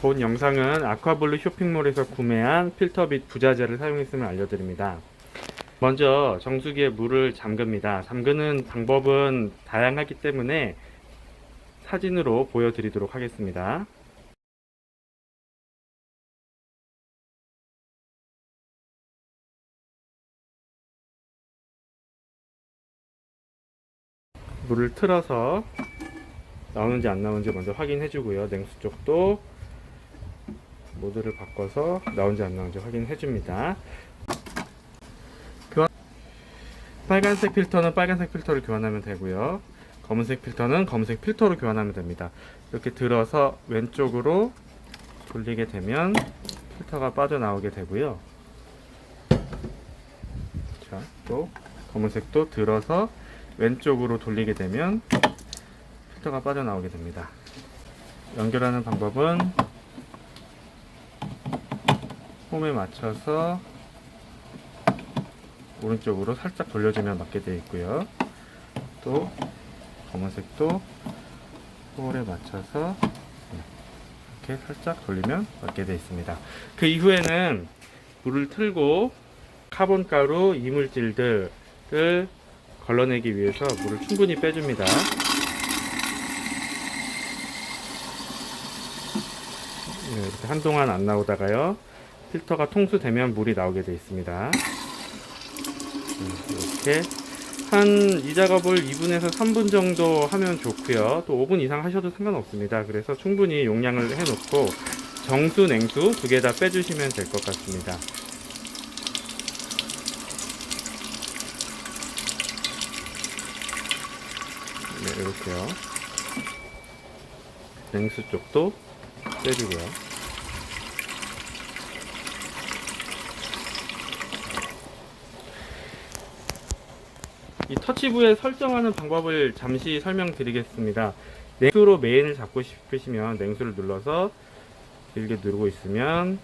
본 영상은 아쿠아블루 쇼핑몰에서 구매한 필터 및 부자재를 사용했음을 알려드립니다. 먼저 정수기에 물을 잠급니다. 잠그는 방법은 다양하기 때문에 사진으로 보여드리도록 하겠습니다. 물을 틀어서 나오는지 안 나오는지 먼저 확인해 주고요. 냉수 쪽도 모드를 바꿔서 나오는지 안 나오는지 확인해 줍니다. 교환 빨간색 필터는 빨간색 필터를 교환하면 되고요. 검은색 필터는 검은색 필터로 교환하면 됩니다. 이렇게 들어서 왼쪽으로 돌리게 되면 필터가 빠져나오게 되고요. 자, 또 검은색도 들어서 왼쪽으로 돌리게 되면 필터가 빠져나오게 됩니다. 연결하는 방법은 홈에 맞춰서 오른쪽으로 살짝 돌려주면 맞게 되어 있고요. 또 검은색도 홀에 맞춰서 이렇게 살짝 돌리면 맞게 되어 있습니다. 그 이후에는 물을 틀고 카본 가루 이물질들을 걸러내기 위해서 물을 충분히 빼줍니다. 네, 이렇게 한동안 안 나오다가요. 필터가 통수되면 물이 나오게 되어 있습니다. 네, 이렇게 한 이 작업을 2분에서 3분 정도 하면 좋고요. 또 5분 이상 하셔도 상관없습니다. 그래서 충분히 용량을 해놓고 정수, 냉수 두 개 다 빼주시면 될 것 같습니다. 네, 이렇게요. 냉수 쪽도 빼주고요. 이 터치부에 설정하는 방법을 잠시 설명드리겠습니다. 냉수로 메인을 잡고 싶으시면 냉수를 눌러서 길게 누르고 있으면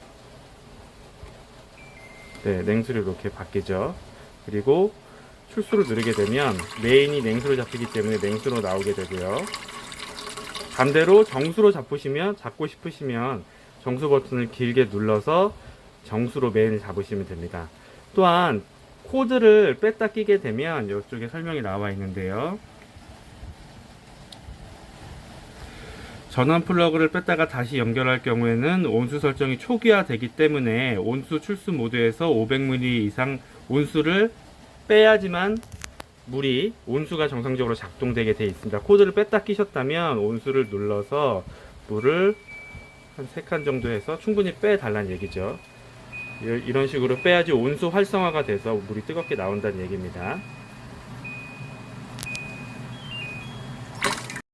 네, 냉수를 이렇게 바뀌죠. 그리고 출수를 누르게 되면 메인이 냉수로 잡히기 때문에 냉수로 나오게 되고요. 반대로 정수로 잡으시면 잡고 싶으시면 정수 버튼을 길게 눌러서 정수로 메인을 잡으시면 됩니다. 또한 코드를 뺐다 끼게 되면 이쪽에 설명이 나와 있는데요. 전원 플러그를 뺐다가 다시 연결할 경우에는 온수 설정이 초기화되기 때문에 온수 출수 모드에서 500ml 이상 온수를 빼야지만 물이 온수가 정상적으로 작동되게 되어 있습니다. 코드를 뺐다 끼셨다면 온수를 눌러서 물을 한 3칸 정도 해서 충분히 빼달라는 얘기죠. 이- 이런 식으로 빼야지 온수 활성화가 돼서 물이 뜨겁게 나온다는 얘기입니다.